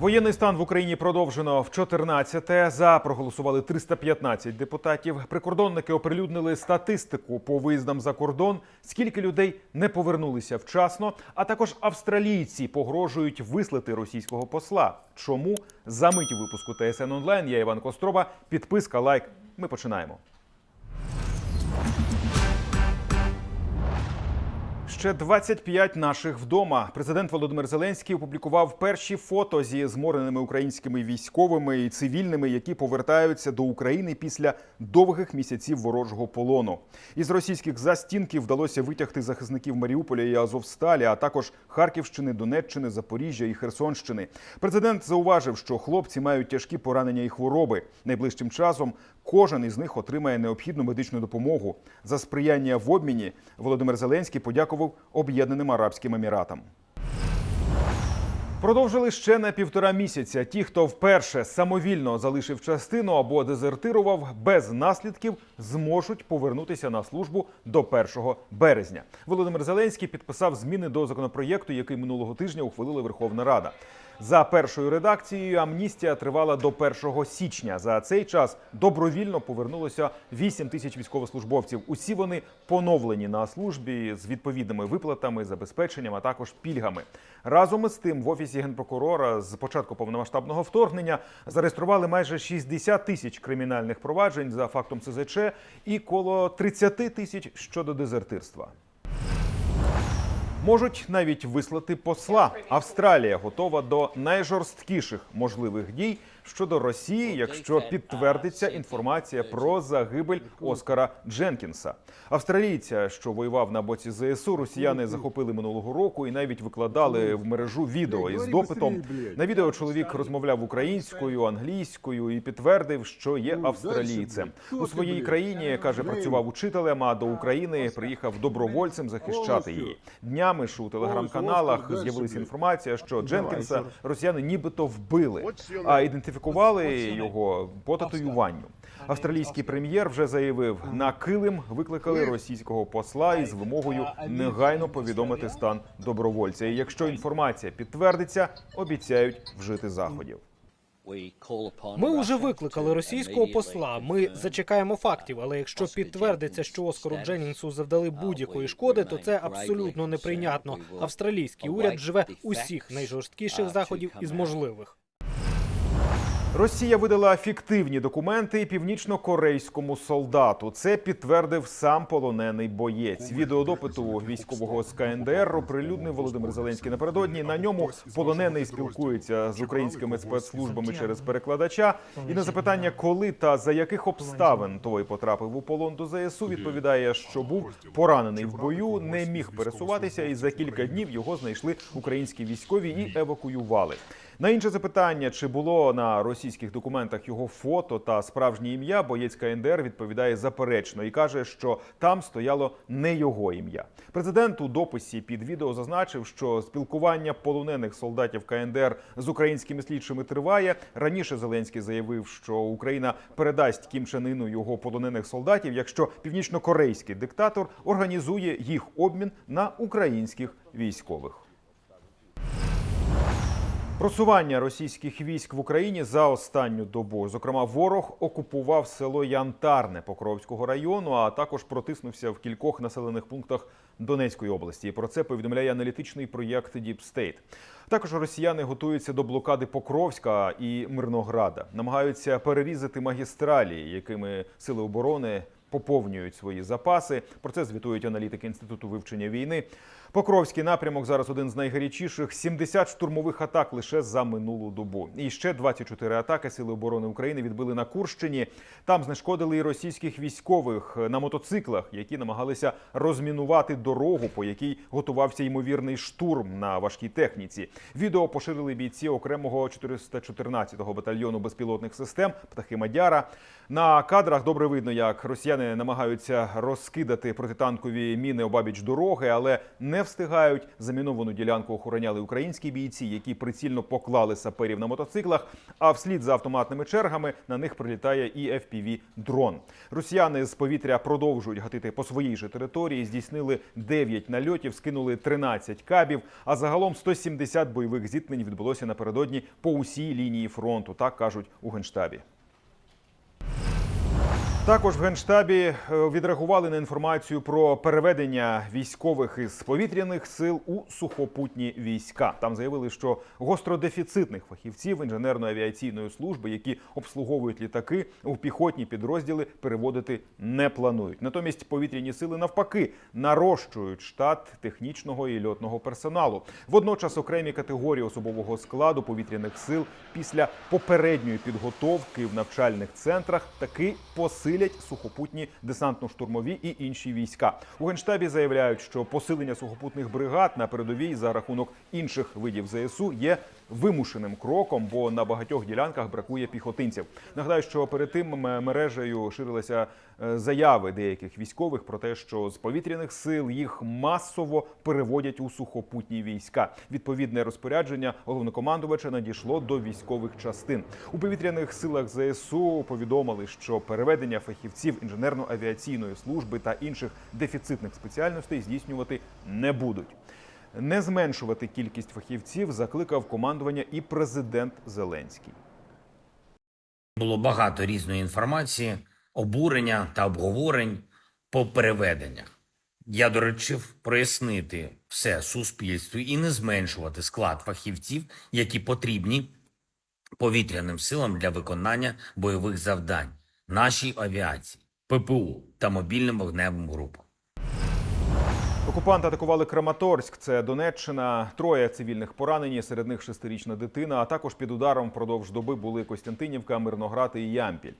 Воєнний стан в Україні продовжено в 14-те. За проголосували 315 депутатів. Прикордонники оприлюднили статистику по виїздам за кордон. Скільки людей не повернулися вчасно. А також австралійці погрожують вислати російського посла. Чому за мить випуску ТСН онлайн? Я Іван Кострова. Підписка, лайк. Ми починаємо. Ще 25 наших вдома. Президент Володимир Зеленський опублікував перші фото зі змореними українськими військовими і цивільними, які повертаються до України після довгих місяців ворожого полону. Із російських застінків вдалося витягти захисників Маріуполя і Азовсталі, а також Харківщини, Донеччини, Запоріжжя і Херсонщини. Президент зауважив, що хлопці мають тяжкі поранення і хвороби. Найближчим часом кожен із них отримає необхідну медичну допомогу. За сприяння в обміні Володимир Зеленський подякував Об'єднаним Арабським Еміратам. Продовжили ще на півтора місяця. Ті, хто вперше самовільно залишив частину або дезертирував без наслідків, зможуть повернутися на службу до 1 березня. Володимир Зеленський підписав зміни до законопроєкту, який минулого тижня ухвалила Верховна Рада. За першою редакцією амністія тривала до 1 січня. За цей час добровільно повернулося 8 тисяч військовослужбовців. Усі вони поновлені на службі з відповідними виплатами, забезпеченням, а також пільгами. Разом із тим, в офісі генпрокурора з початку повномасштабного вторгнення зареєстрували майже 60 тисяч кримінальних проваджень за фактом СЗЧ і коло 30 тисяч щодо дезертирства. Можуть навіть вислати посла. Австралія готова до найжорсткіших можливих дій щодо Росії, якщо підтвердиться інформація про загибель Оскара Дженкінса. Австралійця, що воював на боці ЗСУ, росіяни захопили минулого року і навіть викладали в мережу відео із допитом. На відео чоловік розмовляв українською, англійською і підтвердив, що є австралійцем. У своїй країні каже, працював учителем, а до України приїхав добровольцем захищати її. Днями ж у телеграм-каналах з'явилася інформація, що Дженкінса росіяни нібито вбили, а ідентифікували його по татуюванню. Австралійський прем'єр вже заявив, на килим викликали російського посла із вимогою негайно повідомити стан добровольця. І якщо інформація підтвердиться, обіцяють вжити заходів. Ми вже викликали російського посла. Ми зачекаємо фактів. Але якщо підтвердиться, що Оскару Дженнінгсу завдали будь-якої шкоди, то це абсолютно неприйнятно. Австралійський уряд вживе усіх найжорсткіших заходів із можливих. Росія видала фіктивні документи північно-корейському солдату. Це підтвердив сам полонений боєць. Відеодопиту військового з КНДР оприлюднив Володимир Зеленський напередодні. На ньому полонений спілкується з українськими спецслужбами через перекладача. І на запитання, коли та за яких обставин той потрапив у полон до ЗСУ, відповідає, що був поранений в бою, не міг пересуватися, і за кілька днів його знайшли українські військові і евакуювали. На інше запитання, чи було на російських документах його фото та справжнє ім'я, боєць КНДР відповідає заперечно і каже, що там стояло не його ім'я. Президент у дописі під відео зазначив, що спілкування полонених солдатів КНДР з українськими слідчими триває. Раніше Зеленський заявив, що Україна передасть Кім Чен Іну його полонених солдатів, якщо північно-корейський диктатор організує їх обмін на українських військових. Просування російських військ в Україні за останню добу. Зокрема, ворог окупував село Янтарне Покровського району, а також протиснувся в кількох населених пунктах Донецької області. Про це повідомляє аналітичний проєкт State. Також росіяни готуються до блокади Покровська і Мирнограда, намагаються перерізати магістралі, якими сили оборони поповнюють свої запаси. Про це звітують аналітики інституту вивчення війни. Покровський напрямок зараз один з найгарячіших. 70 штурмових атак лише за минулу добу. І ще 24 атаки Сили оборони України відбили на Курщині. Там знешкодили і російських військових на мотоциклах, які намагалися розмінувати дорогу, по якій готувався ймовірний штурм на важкій техніці. Відео поширили бійці окремого 414-го батальйону безпілотних систем птахи Мадяра. На кадрах добре видно, як росіяни намагаються розкидати протитанкові міни обабіч дороги, але не встигають. Заміновану ділянку охороняли українські бійці, які прицільно поклали саперів на мотоциклах. А вслід за автоматними чергами на них прилітає і fpv дрон. Росіяни з повітря продовжують гатити по своїй же території. Здійснили 9 нальотів, скинули 13 кабів. А загалом 170 бойових зіткнень відбулося напередодні по усій лінії фронту. Так кажуть у генштабі. Також в генштабі е, відреагували на інформацію про переведення військових із повітряних сил у сухопутні війська. Там заявили, що гостродефіцитних фахівців інженерно-авіаційної служби, які обслуговують літаки, у піхотні підрозділи переводити не планують. Натомість повітряні сили навпаки нарощують штат технічного і льотного персоналу. Водночас окремі категорії особового складу повітряних сил після попередньої підготовки в навчальних центрах таки посилять сухопутні десантно-штурмові і інші війська. У генштабі заявляють, що посилення сухопутних бригад на передовій за рахунок інших видів ЗСУ є вимушеним кроком, бо на багатьох ділянках бракує піхотинців. Нагадаю, що перед тим мережею ширилися е, заяви деяких військових про те, що з повітряних сил їх масово переводять у сухопутні війська. Відповідне розпорядження головнокомандувача надійшло до військових частин. У повітряних силах ЗСУ повідомили, що переведення фахівців інженерно-авіаційної служби та інших дефіцитних спеціальностей здійснювати не будуть. Не зменшувати кількість фахівців закликав командування і президент Зеленський. Було багато різної інформації, обурення та обговорень по переведеннях. Я доручив прояснити все суспільству і не зменшувати склад фахівців, які потрібні повітряним силам для виконання бойових завдань, нашій авіації, ППУ та мобільним вогневим групам. Окупанти атакували Краматорськ, це Донеччина. Троє цивільних поранені, серед них шестирічна дитина. А також під ударом впродовж доби були Костянтинівка, Мирноград і Ямпіль.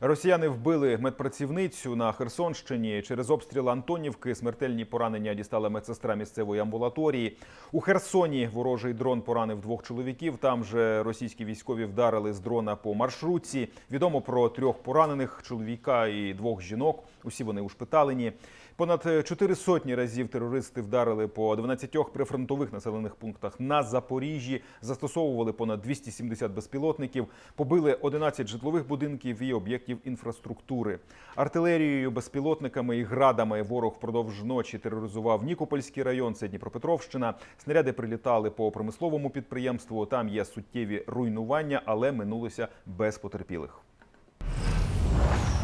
Росіяни вбили медпрацівницю на Херсонщині. Через обстріл Антонівки смертельні поранення дістала медсестра місцевої амбулаторії. У Херсоні ворожий дрон поранив двох чоловіків. Там же російські військові вдарили з дрона по маршрутці. Відомо про трьох поранених чоловіка і двох жінок. Усі вони ушпиталені. Понад чотири сотні разів терористи вдарили по 12 прифронтових населених пунктах на Запоріжжі, застосовували понад 270 безпілотників, побили 11 житлових будинків і об'єктів інфраструктури. Артилерією, безпілотниками і градами ворог впродовж ночі тероризував Нікопольський район, це Дніпропетровщина. Снаряди прилітали по промисловому підприємству. Там є суттєві руйнування, але минулося без потерпілих.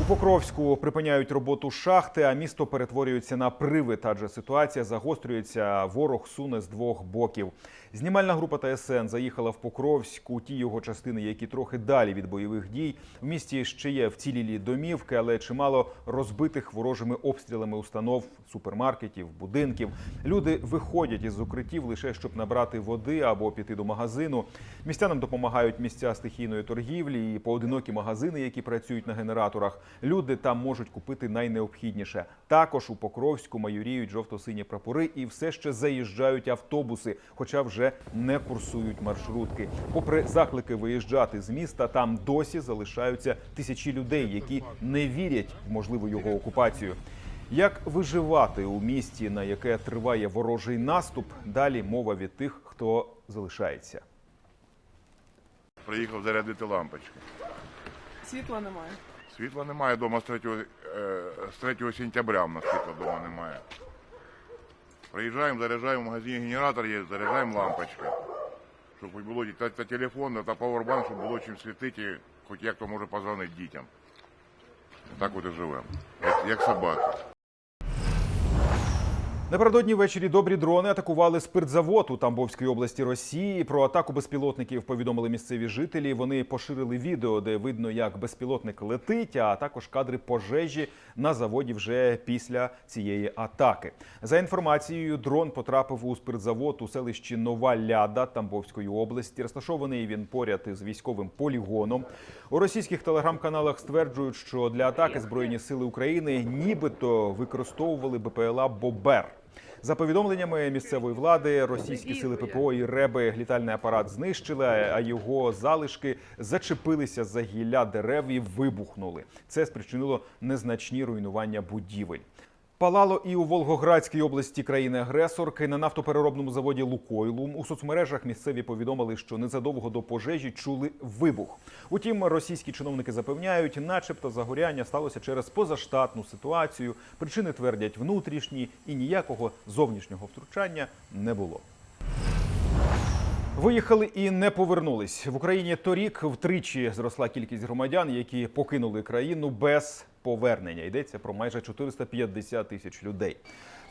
У Покровську припиняють роботу шахти, а місто перетворюється на привид, адже ситуація загострюється. Ворог суне з двох боків. Знімальна група ТСН заїхала в Покровськ у ті його частини, які трохи далі від бойових дій. В місті ще є вцілілі домівки, але чимало розбитих ворожими обстрілами установ, супермаркетів, будинків. Люди виходять із укриттів лише щоб набрати води або піти до магазину. Містянам допомагають місця стихійної торгівлі і поодинокі магазини, які працюють на генераторах. Люди там можуть купити найнеобхідніше. Також у Покровську майоріють жовто-сині прапори і все ще заїжджають автобуси, хоча вже не курсують маршрутки. Попри заклики виїжджати з міста, там досі залишаються тисячі людей, які не вірять в можливу його окупацію. Як виживати у місті, на яке триває ворожий наступ? Далі мова від тих, хто залишається. Приїхав зарядити лампочки. Світла немає. Світла немає вдома з 3, е, з 3 сентября. У нас світла вдома немає. Приїжджаємо, заряджаємо в магазині генератор є, заряджаємо лампочки. Щоб хоч було та, та телефон, та павербанк, щоб було чим світити, хоч як то може позвонити дітям. Так от і живемо. Як, як собаки. Напередодні ввечері добрі дрони атакували спиртзавод у Тамбовській області Росії. Про атаку безпілотників повідомили місцеві жителі. Вони поширили відео, де видно, як безпілотник летить, а також кадри пожежі на заводі вже після цієї атаки. За інформацією, дрон потрапив у спиртзавод у селищі Нова Ляда Тамбовської області. Розташований він поряд із військовим полігоном. У російських телеграм-каналах стверджують, що для атаки збройні сили України нібито використовували БПЛА Бобер. За повідомленнями місцевої влади, російські сили ППО і РЕБи літальний апарат знищили, а його залишки зачепилися за гілля дерев і вибухнули. Це спричинило незначні руйнування будівель. Палало і у Волгоградській області країни-агресорки на нафтопереробному заводі Лукойлу. У соцмережах місцеві повідомили, що незадовго до пожежі чули вибух. Утім, російські чиновники запевняють, начебто загоряння сталося через позаштатну ситуацію. Причини твердять внутрішні і ніякого зовнішнього втручання не було. Виїхали і не повернулись в Україні. Торік втричі зросла кількість громадян, які покинули країну без повернення. Йдеться про майже 450 тисяч людей.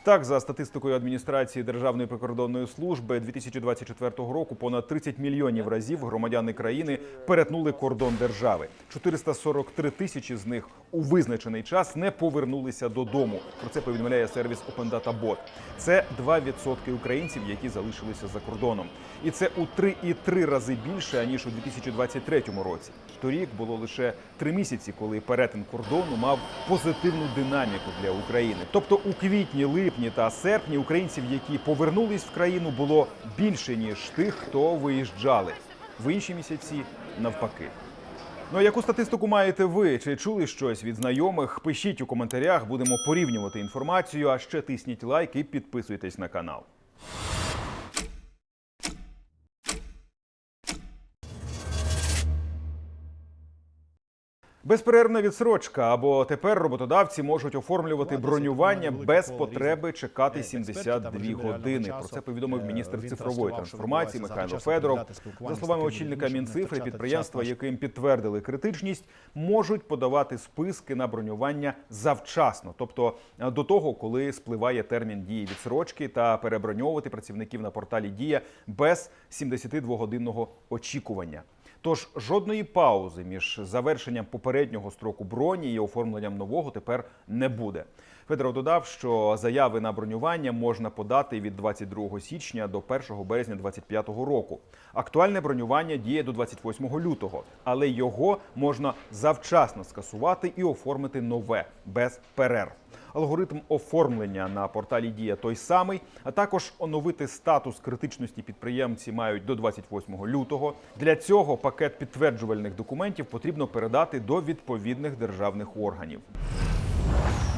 Так, за статистикою адміністрації Державної прикордонної служби 2024 року понад 30 мільйонів разів громадяни країни перетнули кордон держави. 443 тисячі з них у визначений час не повернулися додому. Про це повідомляє сервіс Open Data Bot. Це 2% українців, які залишилися за кордоном, і це у 3,3 рази більше аніж у 2023 році. Торік було лише три місяці, коли перетин кордону мав позитивну динаміку для України. Тобто у квітні, липні та серпні українців, які повернулись в країну, було більше ніж тих, хто виїжджали. В інші місяці навпаки. Ну а яку статистику маєте ви? Чи чули щось від знайомих? Пишіть у коментарях, будемо порівнювати інформацію. А ще тисніть лайк і підписуйтесь на канал. Безперервна відсрочка або тепер роботодавці можуть оформлювати бронювання без потреби чекати 72 години. Про це повідомив міністр цифрової трансформації Михайло Федоров. За словами очільника Мінцифри, підприємства, яким підтвердили критичність, можуть подавати списки на бронювання завчасно, тобто е, до того, коли спливає термін дії відсрочки, та переброньовувати працівників на порталі Дія без 72-годинного очікування. Тож жодної паузи між завершенням попереднього строку броні і оформленням нового тепер не буде. Федоров додав, що заяви на бронювання можна подати від 22 січня до 1 березня 2025 року. Актуальне бронювання діє до 28 лютого, але його можна завчасно скасувати і оформити нове без перерв. Алгоритм оформлення на порталі Дія той самий, а також оновити статус критичності підприємці мають до 28 лютого. Для цього пакет підтверджувальних документів потрібно передати до відповідних державних органів.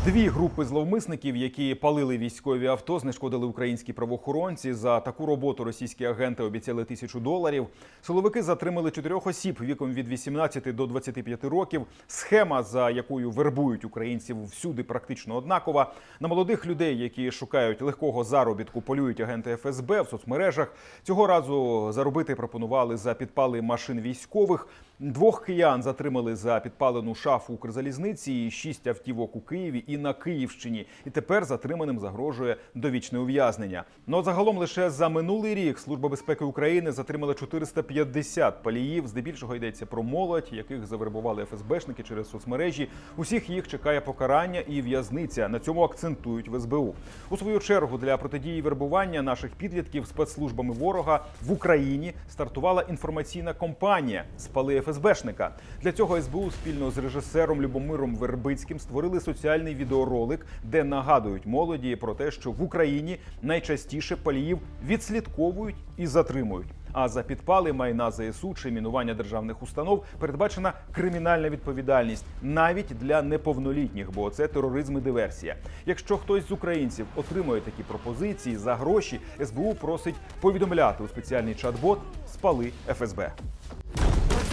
Дві групи зловмисників, які палили військові авто, знешкодили українські правоохоронці. За таку роботу російські агенти обіцяли тисячу доларів. Силовики затримали чотирьох осіб віком від 18 до 25 років. Схема, за якою вербують українців всюди, практично однакова. На молодих людей, які шукають легкого заробітку, полюють агенти ФСБ в соцмережах. Цього разу заробити пропонували за підпали машин військових. Двох киян затримали за підпалену шафу Укрзалізниці, шість автівок у Києві і на Київщині. І тепер затриманим загрожує довічне ув'язнення. Ну загалом лише за минулий рік Служба безпеки України затримала 450 паліїв. Здебільшого йдеться про молодь, яких завербували ФСБшники через соцмережі. Усіх їх чекає покарання і в'язниця. На цьому акцентують в СБУ. У свою чергу для протидії вербування наших підлітків спецслужбами ворога в Україні стартувала інформаційна кампанія Спали ФСБшника. Для цього СБУ спільно з режисером Любомиром Вербицьким створили соціальний відеоролик, де нагадують молоді про те, що в Україні найчастіше паліїв відслідковують і затримують. А за підпали майна ЗСУ чи мінування державних установ передбачена кримінальна відповідальність навіть для неповнолітніх, бо це тероризм і диверсія. Якщо хтось з українців отримує такі пропозиції за гроші, СБУ просить повідомляти у спеціальний чат-бот Спали ФСБ.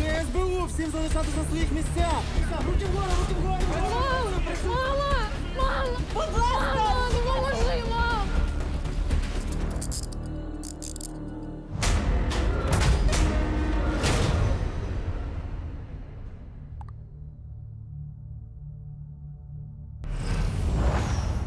Працює СБУ, всім залишатися на своїх місцях. Руки вгору, руки вгору. Мама! Мама! Будь ласка!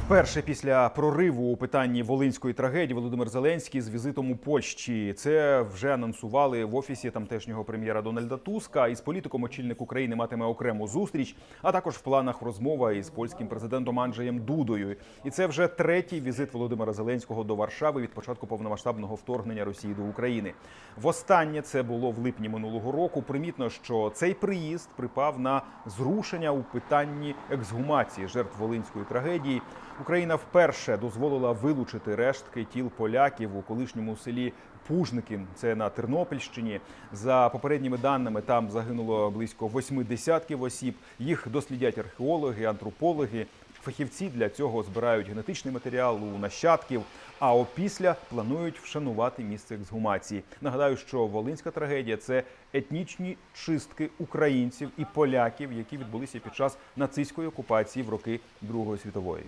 Перше після прориву у питанні волинської трагедії Володимир Зеленський з візитом у Польщі. Це вже анонсували в офісі тамтешнього прем'єра Дональда Туска. Із політиком очільник України матиме окрему зустріч, а також в планах розмова із польським президентом Анджеєм Дудою. І це вже третій візит Володимира Зеленського до Варшави від початку повномасштабного вторгнення Росії до України. Востаннє це було в липні минулого року. Примітно, що цей приїзд припав на зрушення у питанні ексгумації жертв волинської трагедії. Україна вперше дозволила вилучити рештки тіл поляків у колишньому селі Пужники. Це на Тернопільщині. За попередніми даними там загинуло близько восьми десятків осіб. Їх дослідять археологи, антропологи. Фахівці для цього збирають генетичний матеріал у нащадків. А опісля планують вшанувати місце ексгумації. Нагадаю, що волинська трагедія це етнічні чистки українців і поляків, які відбулися під час нацистської окупації в роки Другої світової.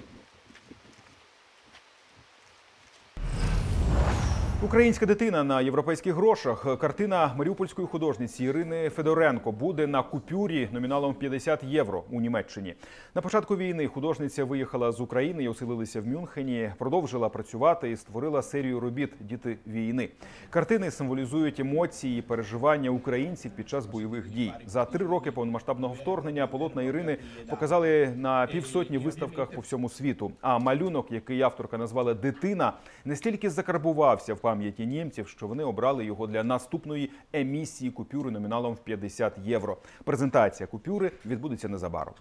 Українська дитина на європейських грошах. Картина маріупольської художниці Ірини Федоренко буде на купюрі номіналом 50 євро у Німеччині. На початку війни художниця виїхала з України і оселилася в Мюнхені, продовжила працювати і створила серію робіт Діти війни. Картини символізують емоції і переживання українців під час бойових дій. За три роки повномасштабного вторгнення полотна Ірини показали на півсотні виставках по всьому світу. А малюнок, який авторка назвала Дитина, не стільки закарбувався в пам'яті німців, що вони обрали його для наступної емісії купюри номіналом в 50 євро. Презентація купюри відбудеться незабаром.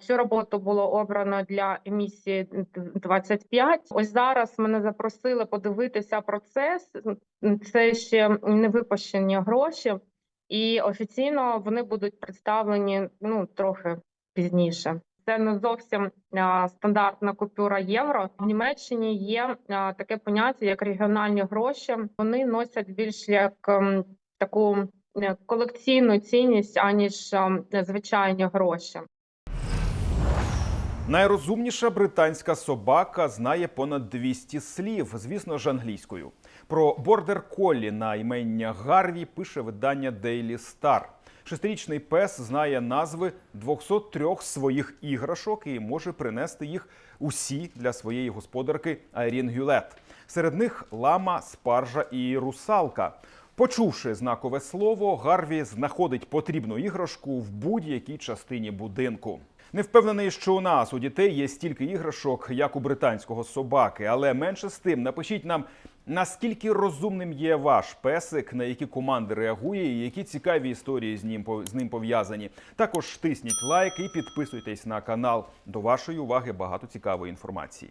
Цю роботу було обрано для емісії 25. Ось зараз мене запросили подивитися процес. Це ще не випущені гроші, і офіційно вони будуть представлені ну трохи пізніше. Це не зовсім а, стандартна купюра євро. В Німеччині є а, таке поняття як регіональні гроші. Вони носять більш як ем, таку е, колекційну цінність аніж звичайні гроші. Найрозумніша британська собака знає понад 200 слів, звісно ж, англійською. Про бордер коллі на імення Гарві пише видання Daily Star. Шестирічний пес знає назви 203 своїх іграшок і може принести їх усі для своєї господарки Айрін Гюлет. Серед них лама, спаржа і русалка. Почувши знакове слово, Гарві знаходить потрібну іграшку в будь-якій частині будинку. Не впевнений, що у нас у дітей є стільки іграшок, як у британського собаки, але менше з тим напишіть нам, наскільки розумним є ваш песик, на які команди реагує, і які цікаві історії з ним з ним пов'язані. Також тисніть лайк і підписуйтесь на канал. До вашої уваги багато цікавої інформації.